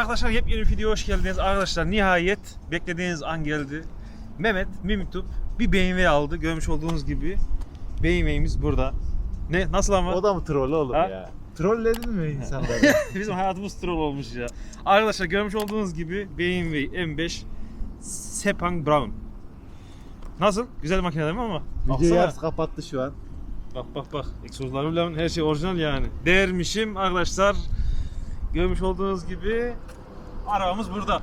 arkadaşlar yepyeni bir videoya hoş geldiniz. Arkadaşlar nihayet beklediğiniz an geldi. Mehmet Mimitup bir BMW aldı. Görmüş olduğunuz gibi BMW'miz burada. Ne? Nasıl ama? O da mı troll oğlum Ha? ya? Trolledin mi insanları? Bizim hayatımız troll olmuş ya. Arkadaşlar görmüş olduğunuz gibi BMW M5 Sepang Brown. Nasıl? Güzel makine değil mi ama? Video Baksana. yarısı kapattı şu an. Bak bak bak. Egzozları bile her şey orijinal yani. Değermişim arkadaşlar. Görmüş olduğunuz gibi arabamız burada.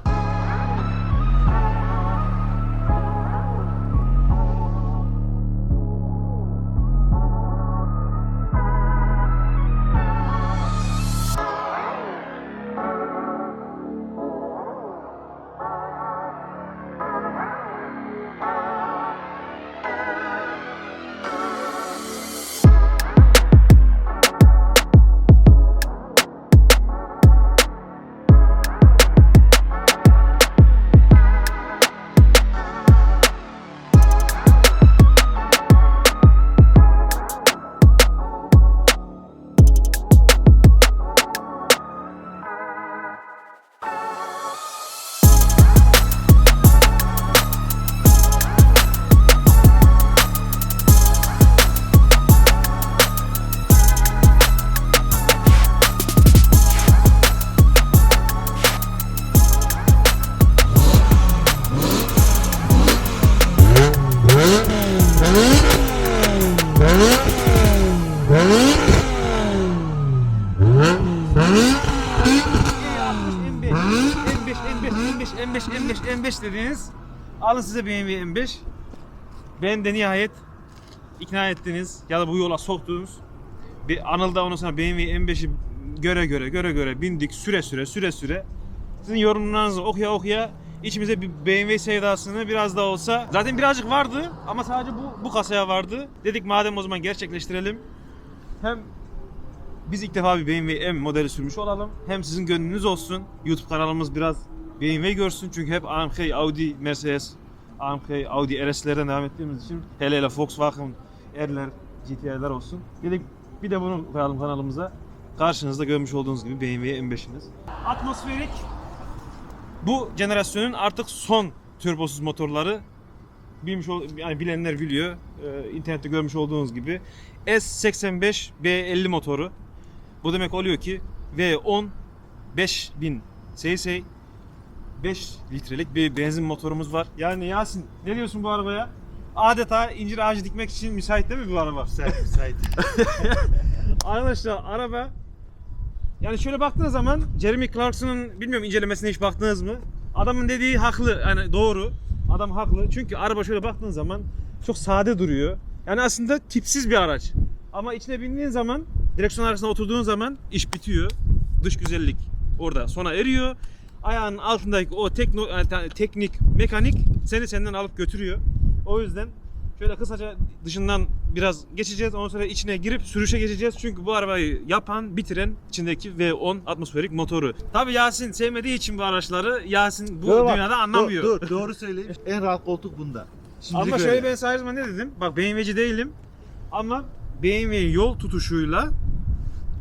Alın size BMW M5. Ben de nihayet ikna ettiniz ya da bu yola soktunuz. Bir Anıl'da ondan sonra BMW M5'i göre göre göre göre bindik süre süre süre süre. Sizin yorumlarınızı okuya okuya içimize bir BMW sevdasını biraz da olsa zaten birazcık vardı ama sadece bu bu kasaya vardı. Dedik madem o zaman gerçekleştirelim. Hem biz ilk defa bir BMW M modeli sürmüş olalım. Hem sizin gönlünüz olsun. YouTube kanalımız biraz BMW görsün. Çünkü hep AMG, Audi, Mercedes, AMG, Audi RS'lerden devam ettiğimiz için hele hele Volkswagen R'ler, GTR'ler olsun. Dedik bir de bunu koyalım kanalımıza. Karşınızda görmüş olduğunuz gibi BMW M5'imiz. Atmosferik bu jenerasyonun artık son turbosuz motorları bilmiş ol, yani bilenler biliyor. Ee, internette görmüş olduğunuz gibi S85 B50 motoru. Bu demek oluyor ki V10 5000 cc 5 litrelik bir benzin motorumuz var. Yani Yasin ne diyorsun bu arabaya? Adeta incir ağacı dikmek için müsait değil mi bu araba? Müsait müsait. Arkadaşlar araba yani şöyle baktığınız zaman Jeremy Clarkson'ın bilmiyorum incelemesine hiç baktınız mı? Adamın dediği haklı yani doğru. Adam haklı. Çünkü araba şöyle baktığın zaman çok sade duruyor. Yani aslında tipsiz bir araç. Ama içine bindiğin zaman direksiyon arasında oturduğun zaman iş bitiyor. Dış güzellik orada sona eriyor. Ayağının altındaki o tekno, yani teknik, mekanik seni senden alıp götürüyor. O yüzden Şöyle kısaca dışından biraz geçeceğiz. Ondan sonra içine girip sürüşe geçeceğiz. Çünkü bu arabayı yapan, bitiren içindeki V10 atmosferik motoru. Tabii Yasin sevmediği için bu araçları Yasin bu bak, dünyada anlamıyor. Dur, dur doğru söyleyeyim. en rahat koltuk bunda. Şimdilik Ama öyle. şöyle ben sadece ne dedim? Bak BMW'ci değilim. Ama BMW yol tutuşuyla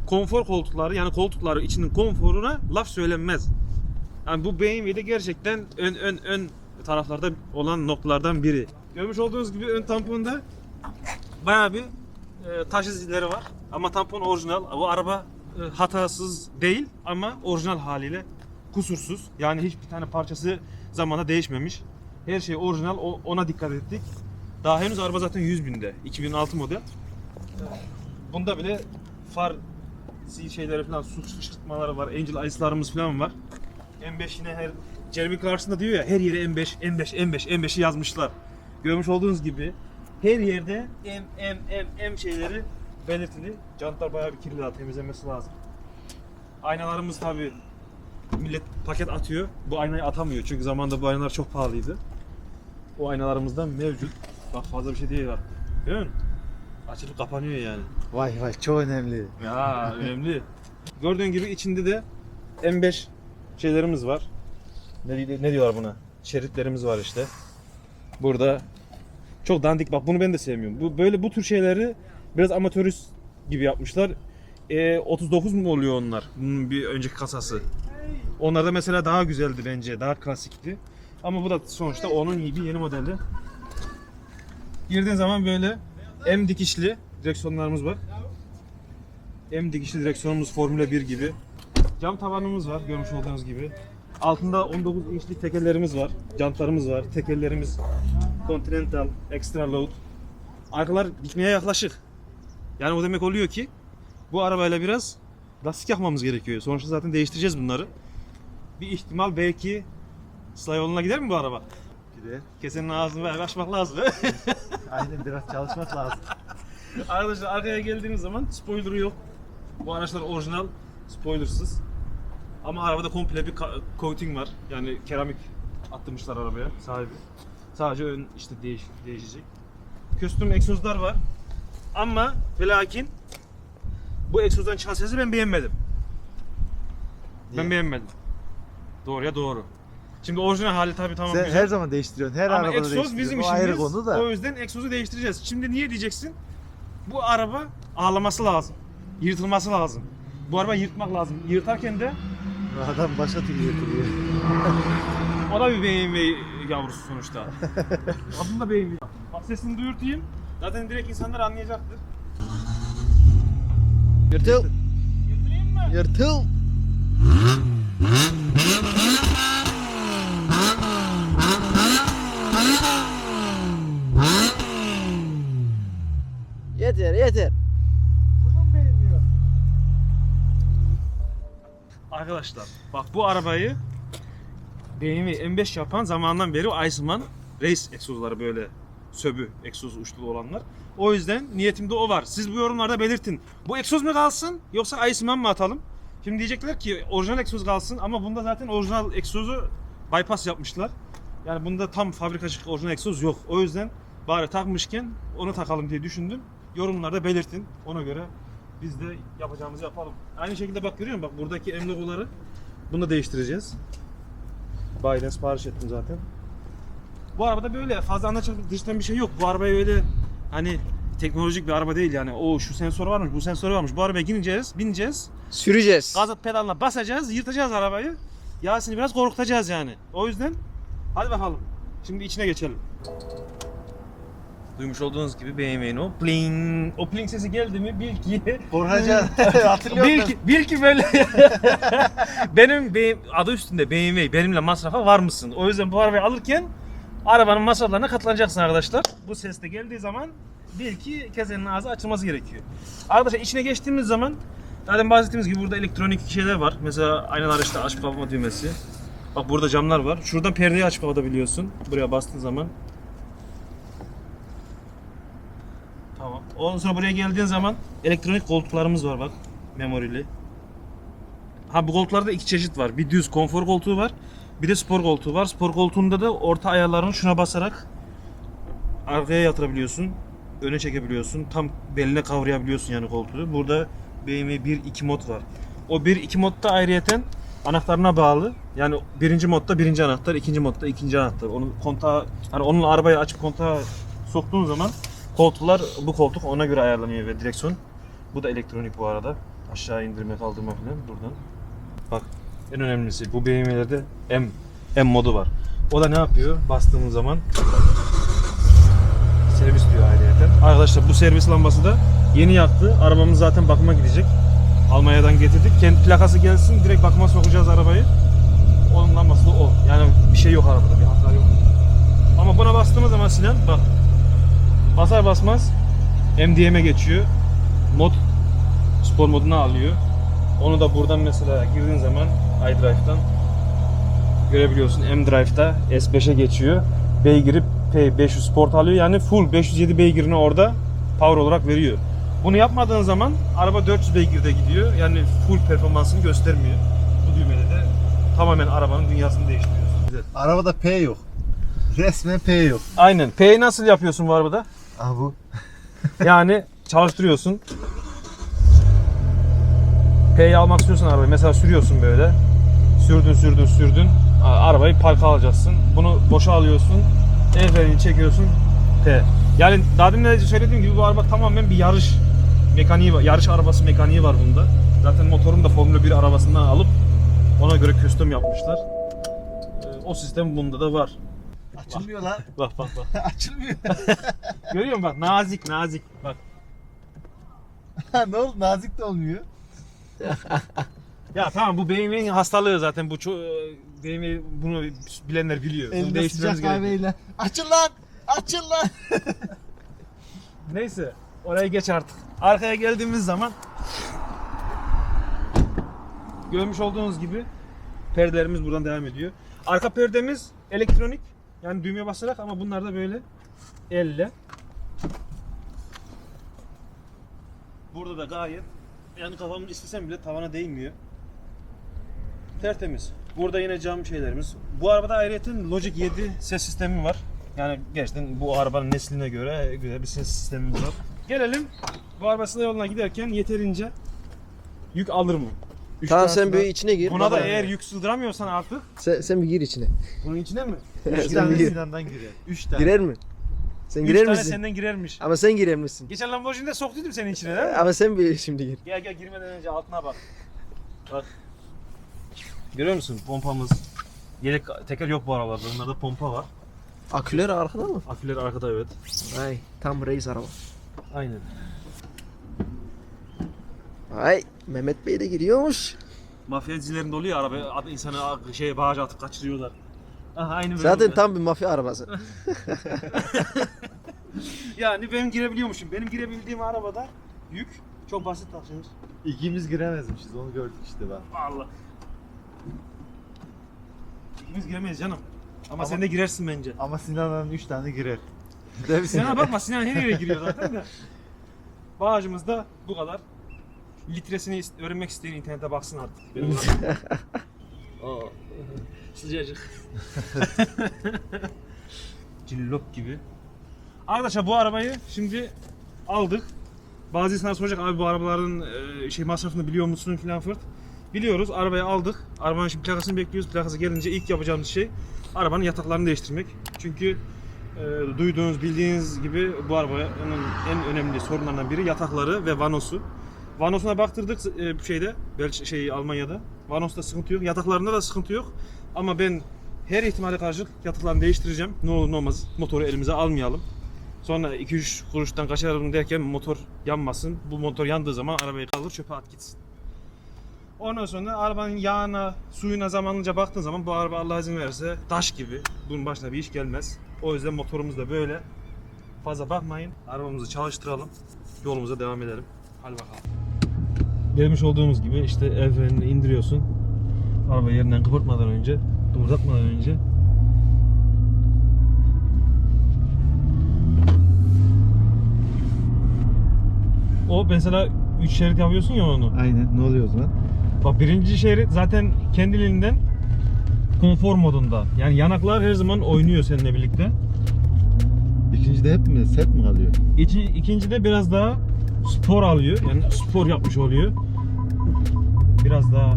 konfor koltukları yani koltukları içinin konforuna laf söylenmez. Yani bu BMW'de gerçekten ön ön ön taraflarda olan noktalardan biri. Görmüş olduğunuz gibi ön tamponda bayağı bir e, taş izleri var. Ama tampon orijinal. Bu araba e, hatasız değil ama orijinal haliyle kusursuz. Yani hiçbir tane parçası zamanla değişmemiş. Her şey orijinal. o- Ona dikkat ettik. Daha henüz araba zaten 100 binde. 2006 model. Bunda bile far şeyleri falan su fışkırtmaları var. Angel Ice'larımız falan var. M5 yine her Jeremy Clarkson da diyor ya her yere M5, M5, M5, M5'i yazmışlar. Görmüş olduğunuz gibi her yerde M, M, M, M şeyleri belirtili. Jantlar bayağı bir kirli daha temizlenmesi lazım. Aynalarımız tabi millet paket atıyor. Bu aynayı atamıyor çünkü zamanında bu aynalar çok pahalıydı. O aynalarımızda mevcut. Bak fazla bir şey değil bak. Değil mi? Açılıp kapanıyor yani. Vay vay çok önemli. Ya önemli. Gördüğün gibi içinde de M5 şeylerimiz var. Ne, ne diyorlar buna? Şeritlerimiz var işte. Burada çok dandik bak bunu ben de sevmiyorum. Bu böyle bu tür şeyleri biraz amatörist gibi yapmışlar. E, 39 mu oluyor onlar? Bunun bir önceki kasası. Onlarda mesela daha güzeldi bence. Daha klasikti. Ama bu da sonuçta onun gibi yeni modeli. Girdiğin zaman böyle M dikişli direksiyonlarımız var. M dikişli direksiyonumuz Formula 1 gibi. Cam tavanımız var görmüş olduğunuz gibi. Altında 19 inçlik tekerlerimiz var. Jantlarımız var. Tekerlerimiz Continental, Extra Load. Arkalar bitmeye yaklaşık. Yani o demek oluyor ki bu arabayla biraz lastik yakmamız gerekiyor. Sonuçta zaten değiştireceğiz bunları. Bir ihtimal belki Sıla yoluna gider mi bu araba? Gider. Kesenin ağzını ver, açmak lazım. Aynen biraz çalışmak lazım. Arkadaşlar arkaya geldiğiniz zaman spoiler'ı yok. Bu araçlar orijinal, spoilersız. Ama arabada komple bir coating var. Yani keramik attırmışlar arabaya sahibi. Sadece ön işte değiş değişecek. Custom egzozlar var. Ama ve lakin bu egzozdan çıkan sesi ben beğenmedim. Ben Niye? beğenmedim. Doğruya doğru. Şimdi orijinal hali tabii tamam Sen güzel. her zaman değiştiriyorsun. Her Ama arabada egzoz bizim o işimiz. ayrı konu da. O yüzden egzozu değiştireceğiz. Şimdi niye diyeceksin? Bu araba ağlaması lazım. Yırtılması lazım. Bu araba yırtmak lazım. Yırtarken de Adam başa tükürüyor. o da bir BMW yavrusu sonuçta. Adım da BMW. Bak sesini duyurtayım. Zaten direkt insanlar anlayacaktır. Yırtıl. Yırtırayım mı? Yırtıl. Yeter yeter. Arkadaşlar bak bu arabayı BMW M5 yapan zamandan beri Iceman Race egzozları böyle söbü egzoz uçlu olanlar. O yüzden niyetimde o var. Siz bu yorumlarda belirtin. Bu egzoz mu kalsın yoksa Iceman mı atalım? Şimdi diyecekler ki orijinal egzoz kalsın ama bunda zaten orijinal egzozu bypass yapmışlar. Yani bunda tam fabrika çıkık orijinal egzoz yok. O yüzden bari takmışken onu takalım diye düşündüm. Yorumlarda belirtin. Ona göre biz de yapacağımızı yapalım. Aynı şekilde bak görüyor musun? Bak buradaki M logoları bunu da değiştireceğiz. Bayiden sipariş ettim zaten. Bu arabada böyle fazla anlatacak dıştan bir şey yok. Bu arabaya öyle hani teknolojik bir araba değil yani. O şu sensör varmış, bu sensör varmış. Bu arabaya bineceğiz, bineceğiz. Süreceğiz. Gaz pedalına basacağız, yırtacağız arabayı. Yasin'i biraz korkutacağız yani. O yüzden hadi bakalım. Şimdi içine geçelim. Duymuş olduğunuz gibi BMW'nin o pling, o pling sesi geldi mi bil ki Korhacan hatırlıyor bil musun? ki, bil ki böyle benim benim adı üstünde BMW benimle masrafa var mısın? O yüzden bu arabayı alırken arabanın masraflarına katılacaksın arkadaşlar. Bu ses de geldiği zaman bil ki kesenin ağzı açılması gerekiyor. Arkadaşlar içine geçtiğimiz zaman zaten bahsettiğimiz gibi burada elektronik şeyler var. Mesela aynalar işte açıp kapama düğmesi. Bak burada camlar var. Şuradan perdeyi açıp kapatabiliyorsun. Buraya bastığın zaman. Tamam. Ondan sonra buraya geldiğin zaman elektronik koltuklarımız var bak. Memorili. Ha bu koltuklarda iki çeşit var. Bir düz konfor koltuğu var. Bir de spor koltuğu var. Spor koltuğunda da orta ayarlarını şuna basarak arkaya yatırabiliyorsun. Öne çekebiliyorsun. Tam beline kavrayabiliyorsun yani koltuğu. Burada BMW 1-2 mod var. O 1-2 modda ayrıyeten anahtarına bağlı. Yani birinci modda birinci anahtar, ikinci modda ikinci anahtar. Onu kontağı, hani onun arabayı açıp kontağa soktuğun zaman koltuklar bu koltuk ona göre ayarlanıyor ve direksiyon. Bu da elektronik bu arada. Aşağı indirme kaldırma falan buradan. Bak en önemlisi bu BMW'lerde M M modu var. O da ne yapıyor? Bastığımız zaman servis diyor ayrıyeten. Arkadaşlar bu servis lambası da yeni yaktı. Arabamız zaten bakıma gidecek. Almanya'dan getirdik. Kendi plakası gelsin direkt bakıma sokacağız arabayı. Onun lambası da o. Yani bir şey yok arabada bir hata yok. Ama buna bastığımız zaman Sinan bak basar basmaz MDM'e geçiyor. Mod spor moduna alıyor. Onu da buradan mesela girdiğin zaman iDrive'dan görebiliyorsun. M Drive'da S5'e geçiyor. Beygiri P500 Sport alıyor. Yani full 507 beygirini orada power olarak veriyor. Bunu yapmadığın zaman araba 400 beygirde gidiyor. Yani full performansını göstermiyor. Bu düğmede de tamamen arabanın dünyasını değiştiriyorsun. Arabada P yok. Resmen P yok. Aynen. P'yi nasıl yapıyorsun bu arabada? Aha bu. Yani çalıştırıyorsun. P'yi almak istiyorsan arabayı mesela sürüyorsun böyle. Sürdün sürdün sürdün. Arabayı parka alacaksın. Bunu boşa alıyorsun. El frenini çekiyorsun. P. Yani daha demin de söylediğim gibi bu araba tamamen bir yarış mekaniği var. Yarış arabası mekaniği var bunda. Zaten motorunu da Formula 1 arabasından alıp Ona göre custom yapmışlar. Ee, o sistem bunda da var. Açılmıyor lan. Bak bak bak. Açılmıyor. Görüyor musun bak nazik nazik. Bak. ne oldu? Nazik de olmuyor. Ya tamam bu BMW'nin hastalığı zaten bu ço- BMW bunu bilenler biliyor. Bunu Elinde değiştirmemiz sıcak gerekiyor. kahveyle. Açıl lan! Açıl lan! Neyse oraya geç artık. Arkaya geldiğimiz zaman görmüş olduğunuz gibi perdelerimiz buradan devam ediyor. Arka perdemiz elektronik. Yani düğmeye basarak ama bunlar da böyle elle. Burada da gayet yani kafamı istesem bile tavana değmiyor. Tertemiz. Burada yine cam şeylerimiz. Bu arabada ayrıca Logic 7 ses sistemi var. Yani gerçekten bu arabanın nesline göre güzel bir ses sistemimiz var. Gelelim bu arabasıyla yoluna giderken yeterince yük alır mı? Üç Tamam sen bir içine gir. Buna da eğer yük sığdıramıyorsan artık Sen, sen bir gir içine. bunun içine mi? Üç Sen tane bir gir. Sinan'dan girer. Üç tane. Girer mi? Sen Üç girer tane misin? senden girermiş. Ama sen girer misin? Geçen Lamborghini'de soktuydum senin içine değil mi? Ama sen bir şimdi gir. Gel gel girmeden önce altına bak. Bak. Görüyor musun pompamız? Yedek teker yok bu arabalarda. Onlarda pompa var. Aküler arkada mı? Aküleri arkada evet. Ay tam reis araba. Aynen. Ay Mehmet Bey de giriyormuş. Mafya dizilerinde oluyor ya araba ad- insanı şey bağaca atıp kaçırıyorlar. Aha aynı böyle. Zaten oluyor. tam bir mafya arabası. Yani benim girebiliyormuşum. Benim girebildiğim arabada yük çok basit taşınır. İkimiz giremezmişiz onu gördük işte bak. Allah. İkimiz giremeyiz canım. Ama, Ama- sen de girersin bence. Ama Sinan'dan üç tane girer. Değil mi Sinan'a Sinan? bakma Sinan her yere giriyor zaten de. Bağcımız da bu kadar. Litresini is- öğrenmek isteyen internete baksın artık. Benim Aa, sıcacık. Cillop gibi. Arkadaşlar bu arabayı şimdi aldık. Bazı insanlar soracak abi bu arabaların e, şey masrafını biliyor musun filan fırt. Biliyoruz. Arabayı aldık. Arabanın şimdi plakasını bekliyoruz. Plakası gelince ilk yapacağımız şey arabanın yataklarını değiştirmek. Çünkü e, duyduğunuz, bildiğiniz gibi bu arabanın en önemli sorunlarından biri yatakları ve vanosu. Vanosuna baktırdık e, şeyde, Belç şey Almanya'da. Vanos'ta sıkıntı yok. Yataklarında da sıkıntı yok. Ama ben her ihtimale karşı yataklarını değiştireceğim. Ne olur ne olmaz motoru elimize almayalım. Sonra 2-3 kuruştan kaçarım derken motor yanmasın. Bu motor yandığı zaman arabayı kaldır çöpe at gitsin. Ondan sonra arabanın yağına, suyuna zamanlıca baktığın zaman bu araba Allah izin verirse taş gibi. Bunun başına bir iş gelmez. O yüzden motorumuz da böyle. Fazla bakmayın. Arabamızı çalıştıralım. Yolumuza devam edelim. Hadi bakalım. Görmüş olduğumuz gibi işte el indiriyorsun. Araba yerinden kıpırtmadan önce, kıpırdatmadan önce O mesela 3 şerit yapıyorsun ya onu. Aynen ne oluyor o zaman? Bak birinci şerit zaten kendiliğinden konfor modunda. Yani yanaklar her zaman oynuyor seninle birlikte. İkincide hep mi set mi kalıyor? İki, ikinci de biraz daha spor alıyor. Yani spor yapmış oluyor. Biraz daha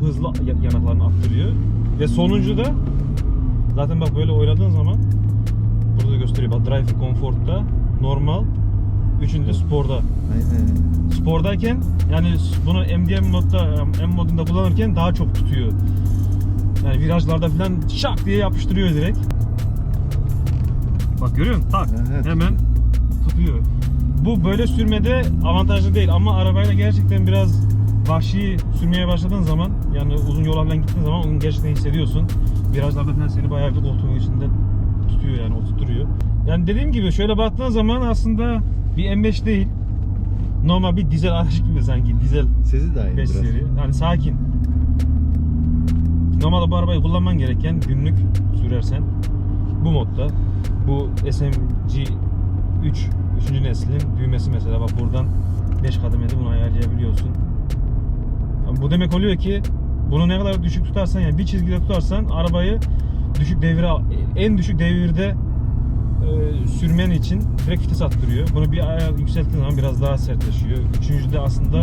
hızlı ya- yanaklarını attırıyor. Ve sonuncu da zaten bak böyle oynadığın zaman burada da gösteriyor. Bak Drive Comfort'ta normal. Üçüncü sporda. Aynen. Spordayken yani bunu MDM modda M modunda kullanırken daha çok tutuyor. Yani virajlarda falan şak diye yapıştırıyor direkt. Bak görüyor musun? Tak. Evet. Hemen tutuyor. Bu böyle sürmede avantajlı değil ama arabayla gerçekten biraz vahşi sürmeye başladığın zaman yani uzun yola falan gittiğin zaman onu gerçekten hissediyorsun. Virajlarda falan seni bayağı bir koltuğun içinde tutuyor yani oturtuyor. Yani dediğim gibi şöyle baktığın zaman aslında bir M5 değil. Normal bir dizel araç gibi sanki dizel Sesi de aynı 5 biraz. seri. Yani sakin. Normalde bu arabayı kullanman gereken günlük sürersen bu modda bu SMG 3 3. neslin düğmesi mesela bak buradan 5 kademede bunu ayarlayabiliyorsun. Bu demek oluyor ki bunu ne kadar düşük tutarsan yani bir çizgide tutarsan arabayı düşük devire en düşük devirde e, sürmen için direkt vites attırıyor. Bunu bir ayar yükselttiğin zaman biraz daha sertleşiyor. Üçüncüde aslında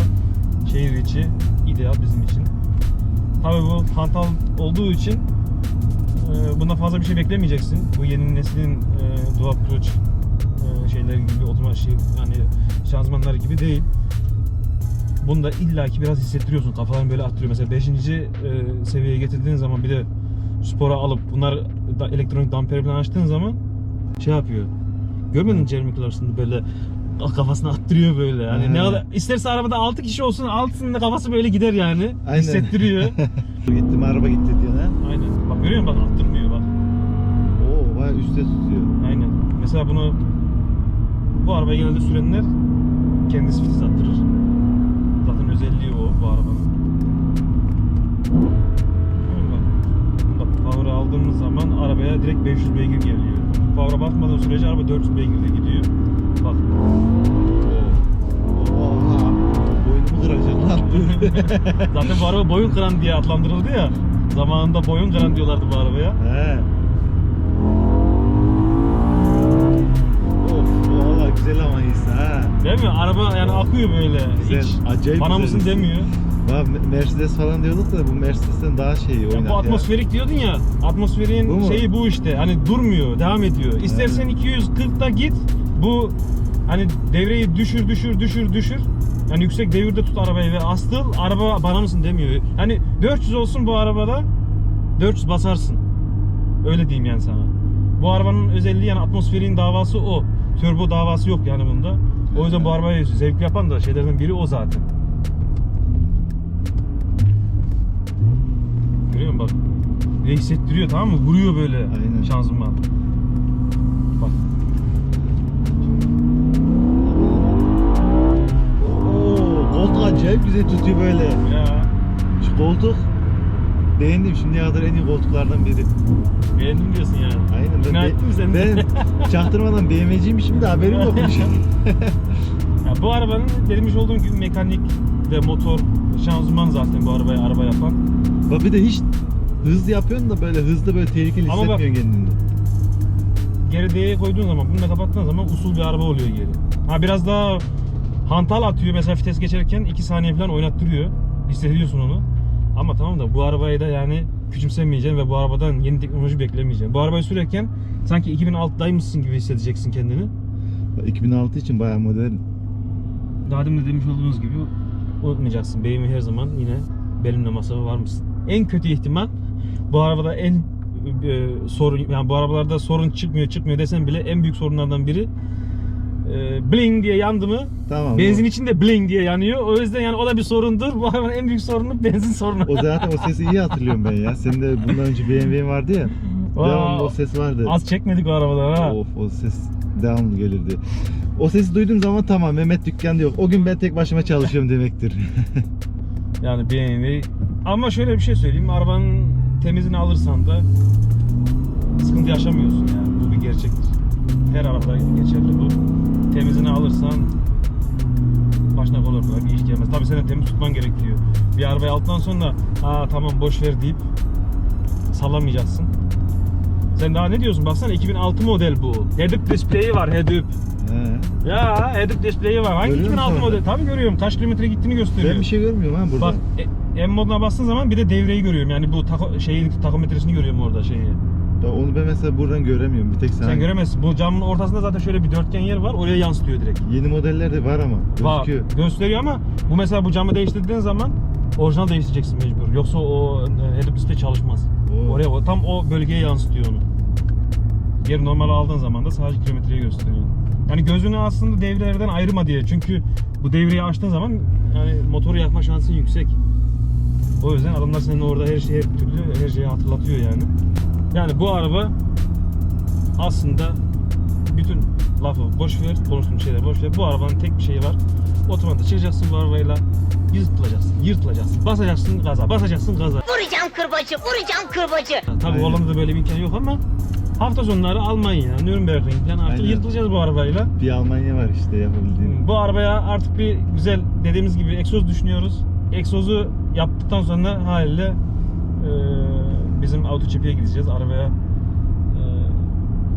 şehir içi ideal bizim için. Tabii bu hantal olduğu için e, bundan fazla bir şey beklemeyeceksin. Bu yeni neslin e, dual clutch e, şeyleri gibi otomatik şey yani şanzımanlar gibi değil. Bunda illaki biraz hissettiriyorsun. Kafadan böyle attırıyor. Mesela 5. seviyeye getirdiğin zaman bir de spora alıp bunlar da, elektronik damperi falan açtığın zaman şey yapıyor. Görmedin mi Jeremy Clarkson'ı böyle kafasına attırıyor böyle. Yani ne kadar isterse arabada 6 kişi olsun altının da kafası böyle gider yani. Aynen. Hissettiriyor. Gittim araba gitti diyor ha. Aynen. Bak görüyor musun? Bak attırmıyor bak. Oo baya üstte tutuyor. Aynen. Mesela bunu bu arabayı genelde sürenler kendisi vites attırır. Özelliği o bu arabanın. Bunda power'ı aldığımız zaman arabaya direkt 500 beygir geliyor. Power'a basmadığın sürece araba 400 beygirde gidiyor. Bak. Oha. Boynumu kıracak lan. Zaten bu araba boyun kıran diye adlandırıldı ya. Zamanında boyun kıran diyorlardı bu arabaya. He. İyisi ha. Değil mi? Araba yani akıyor böyle. Güzel, Hiç acayip bana güzel. mısın demiyor. Bak Mercedes falan diyorduk da bu Mercedes'ten daha şey Ya oynak bu ya. atmosferik diyordun ya. Atmosferin Bu mu? şeyi bu işte. Hani durmuyor, devam ediyor. İstersen 240'da git. Bu hani devreyi düşür düşür düşür düşür. Yani yüksek devirde tut arabayı ve astıl araba bana mısın demiyor. Hani 400 olsun bu arabada 400 basarsın. Öyle diyeyim yani sana. Bu arabanın özelliği yani atmosferin davası o. Turbo davası yok yani bunda. O yüzden bu arabayı zevkli yapan da şeylerden biri o zaten. Görüyor musun bak. De hissettiriyor tamam mı? Vuruyor böyle Aynen. şanzıman. Bak. Oo, koltuk acayip güzel tutuyor böyle. Ya. Şu koltuk beğendim şimdiye kadar en iyi koltuklardan biri. Beğendim diyorsun yani. Aynen İkna ben, ettin mi sen? ben çaktırmadan BMW'ciymişim de haberim yokmuş. Ya bu arabanın demiş olduğum gibi mekanik ve motor şanzıman zaten bu arabayı araba yapan. Bak bir de hiç hızlı yapıyorsun da böyle hızlı böyle tehlikeli Ama bak- hissetmiyorsun kendini. Geri D'ye koyduğun zaman, bunu da kapattığın zaman usul bir araba oluyor geri. Ha biraz daha hantal atıyor mesela vites geçerken 2 saniye falan oynattırıyor. Hissediyorsun onu. Ama tamam da bu arabayı da yani küçümsemeyeceksin ve bu arabadan yeni teknoloji beklemeyeceksin. Bu arabayı sürerken sanki 2006'daymışsın gibi hissedeceksin kendini. Bak 2006 için bayağı modern. Daha demin de demiş olduğunuz gibi unutmayacaksın. BMW her zaman yine benimle masaya var mısın? En kötü ihtimal bu arabada en e, sorun yani bu arabalarda sorun çıkmıyor çıkmıyor desem bile en büyük sorunlardan biri e, bling diye yandı mı Tamam. benzin içinde bling diye yanıyor. O yüzden yani o da bir sorundur. Bu arabanın en büyük sorunu benzin sorunu. O zaten o sesi iyi hatırlıyorum ben ya. Senin de bundan önce BMW vardı ya. Devamlı o ses vardı. Az çekmedik o arabadan ha. Of o ses devamlı gelirdi. O sesi duyduğum zaman tamam Mehmet dükkanda yok. O gün ben tek başıma çalışıyorum demektir. Yani BMW ama şöyle bir şey söyleyeyim. Arabanın temizini alırsan da sıkıntı yaşamıyorsun yani. Bu bir gerçektir. Her arabada geçerli bu. Temizini alırsan başına kolay kolay bir iş gelmez. Tabii senin temiz tutman gerekiyor. Bir arabayı aldıktan sonra aa tamam boş ver deyip sallamayacaksın. Sen daha ne diyorsun? Baksana 2006 model bu. Head-up display'i var head-up. He. Ya head-up display'i var. Hangi Görüyor musun 2006 orada? model? Tabii görüyorum. Kaç kilometre gittiğini gösteriyor. Ben bir şey görmüyorum ha burada. Bak e, M moduna bastığın zaman bir de devreyi görüyorum. Yani bu tako, şeyin takometresini görüyorum orada şeyi. Bak onu ben mesela buradan göremiyorum. Bir tek sen. Sen göremezsin. Bu camın ortasında zaten şöyle bir dörtgen yer var. Oraya yansıtıyor direkt. Yeni modeller de var ama. Var. Gözüküyor. Gösteriyor ama bu mesela bu camı değiştirdiğin zaman orijinal değiştireceksin mecbur. Yoksa o e, head-up display çalışmaz. Oo. Oraya o- tam o bölgeye yansıtıyor onu. Diğer normal aldığın zaman da sadece kilometreyi gösteriyor. Yani gözünü aslında devrelerden ayırma diye. Çünkü bu devreyi açtığın zaman yani motoru yakma şansın yüksek. O yüzden adamlar senin orada her şeyi her türlü her şeyi hatırlatıyor yani. Yani bu araba aslında bütün lafı boş ver, konuştuğum şeyleri boş ver. Bu arabanın tek bir şeyi var. Otomanda çıkacaksın bu arabayla, yırtılacaksın, yırtılacaksın, basacaksın gaza, basacaksın gaza. Vuracağım kırbacı, vuracağım kırbacı. Tabii Aynen. Hollanda'da böyle bir imkan yok ama hafta sonları Almanya, Nürnberg'den falan artık Aynen. yırtılacağız bu arabayla. Bir Almanya var işte yapabildiğin. Bu arabaya artık bir güzel dediğimiz gibi egzoz düşünüyoruz. Egzozu yaptıktan sonra haliyle e, bizim autoçepiye gideceğiz. Arabaya e,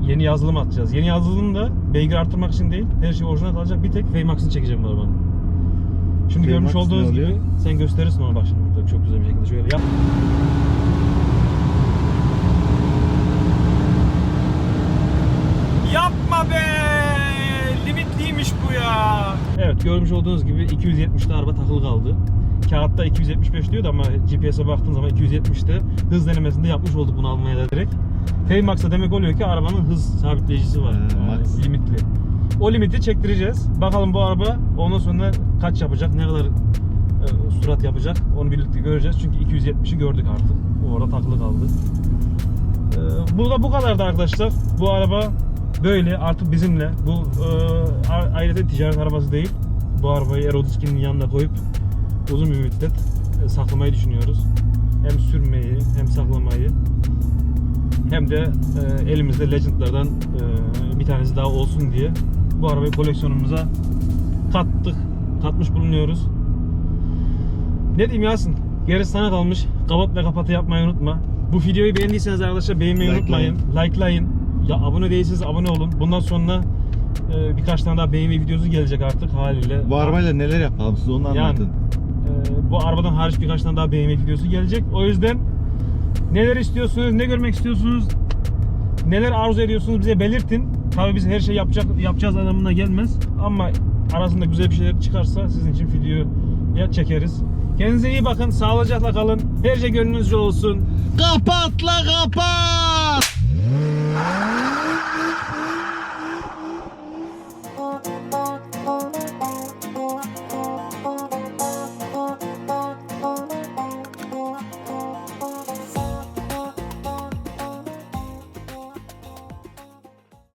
yeni yazılım atacağız. Yeni yazılım da beygir arttırmak için değil. Her şey orijinal kalacak. Bir tek Faymax'ını çekeceğim bu arabanın. Şimdi görmüş Faymax ne olduğunuz gibi sen gösterirsin onu bak şimdi burada çok güzel bir şekilde şöyle yap. Yapma be! Limitliymiş bu ya. Evet görmüş olduğunuz gibi 270'te araba takılı kaldı. Kağıtta 275 diyordu ama GPS'e baktığın zaman 270'te hız denemesinde yapmış olduk bunu almaya da direkt. Fmax'a demek oluyor ki arabanın hız sabitleyicisi var. Ee, Yani limitli. O limiti çektireceğiz. Bakalım bu araba ondan sonra kaç yapacak, ne kadar e, surat yapacak onu birlikte göreceğiz. Çünkü 270'i gördük artık. O orada takılı kaldı. Ee, Burada bu kadardı arkadaşlar. Bu araba böyle artık bizimle. Bu e, ayrıca ticaret arabası değil. Bu arabayı R32'nin yanına koyup uzun bir müddet e, saklamayı düşünüyoruz. Hem sürmeyi hem saklamayı hem de e, elimizde Legend'lardan e, bir tanesi daha olsun diye bu arabayı koleksiyonumuza kattık. Katmış bulunuyoruz. Ne diyeyim Yasin? Gerisi sana kalmış. Kapat ve kapatı yapmayı unutma. Bu videoyu beğendiyseniz arkadaşlar beğenmeyi Likelayın. unutmayın. Likelayın. Ya abone değilseniz abone olun. Bundan sonra e, birkaç tane daha beğenme videosu gelecek artık haliyle. Bu arabayla neler yapalım siz onu Yani anlatın. E, bu arabadan hariç birkaç tane daha beğenme videosu gelecek. O yüzden neler istiyorsunuz, ne görmek istiyorsunuz, neler arzu ediyorsunuz bize belirtin. Tabii biz her şey yapacak yapacağız anlamına gelmez ama arasında güzel bir şeyler çıkarsa sizin için video ya çekeriz. Kendinize iyi bakın, sağlıcakla kalın. Her şey gönlünüzce olsun. Kapat la kapat!